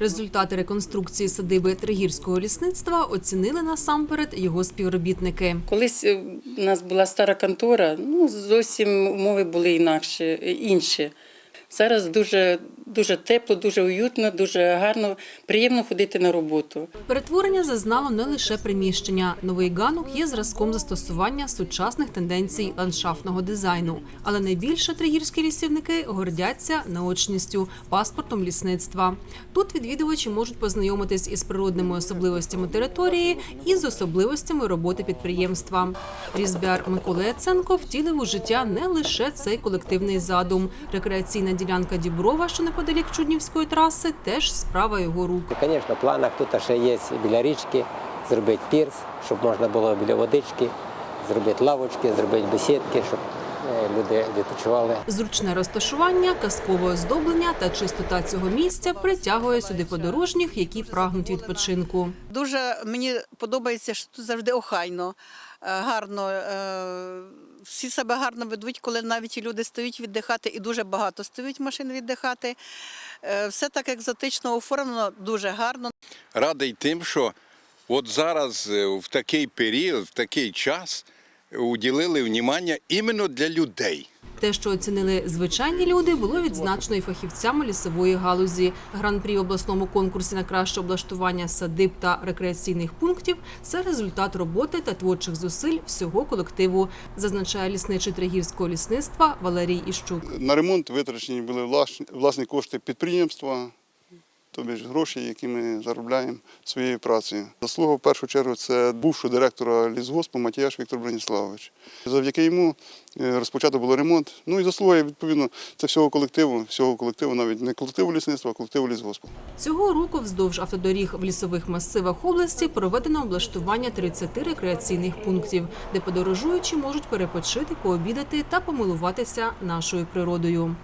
Результати реконструкції садиби Тригірського лісництва оцінили насамперед його співробітники. Колись е, у нас була стара контора, ну зовсім умови були інакші, е, інші. Зараз дуже, дуже тепло, дуже уютно, дуже гарно, приємно ходити на роботу. Перетворення зазнало не лише приміщення. Новий ганок є зразком застосування сучасних тенденцій ландшафтного дизайну. Але найбільше тригірські лісівники гордяться наочністю, паспортом лісництва. Тут відвідувачі можуть познайомитись із природними особливостями території і з особливостями роботи підприємства. Різбяр Микола Яценко втілив у життя не лише цей колективний задум. Рекреаційна ділянка Діброва, що неподалік Чуднівської траси, теж справа його рук. І, звісно, в планах тут ще є біля річки зробити пірс, щоб можна було біля водички, зробити лавочки, зробити бесідки, щоб е, люди відпочивали. Зручне розташування, казкове оздоблення та чистота цього місця притягує сюди подорожніх, які прагнуть відпочинку. Дуже мені подобається, що тут завжди охайно, е, гарно. е, Всі себе гарно ведуть, коли навіть і люди стають віддихати, і дуже багато стають машин віддихати. Е, Все так екзотично оформлено, дуже гарно. радий тим, що от зараз в такий період, в такий час уділили внимання іменно для людей. Те, що оцінили звичайні люди, було відзначено і фахівцями лісової галузі. Гран-прі обласному конкурсі на краще облаштування садиб та рекреаційних пунктів це результат роботи та творчих зусиль всього колективу, зазначає лісничий Тригірського лісництва Валерій Іщук. На ремонт витрачені були власні кошти підприємства, тобі ж гроші, які ми заробляємо своєю працею. Заслуга в першу чергу це бувшого директора лісгоспу Матіяш Віктор Броніславович. Завдяки йому е, розпочато було ремонт. Ну і заслуга, відповідно, це всього колективу, всього колективу, навіть не колективу лісництва, а колективу лісгоспу. Цього року вздовж автодоріг в лісових масивах області проведено облаштування 30 рекреаційних пунктів, де подорожуючі можуть перепочити, пообідати та помилуватися нашою природою.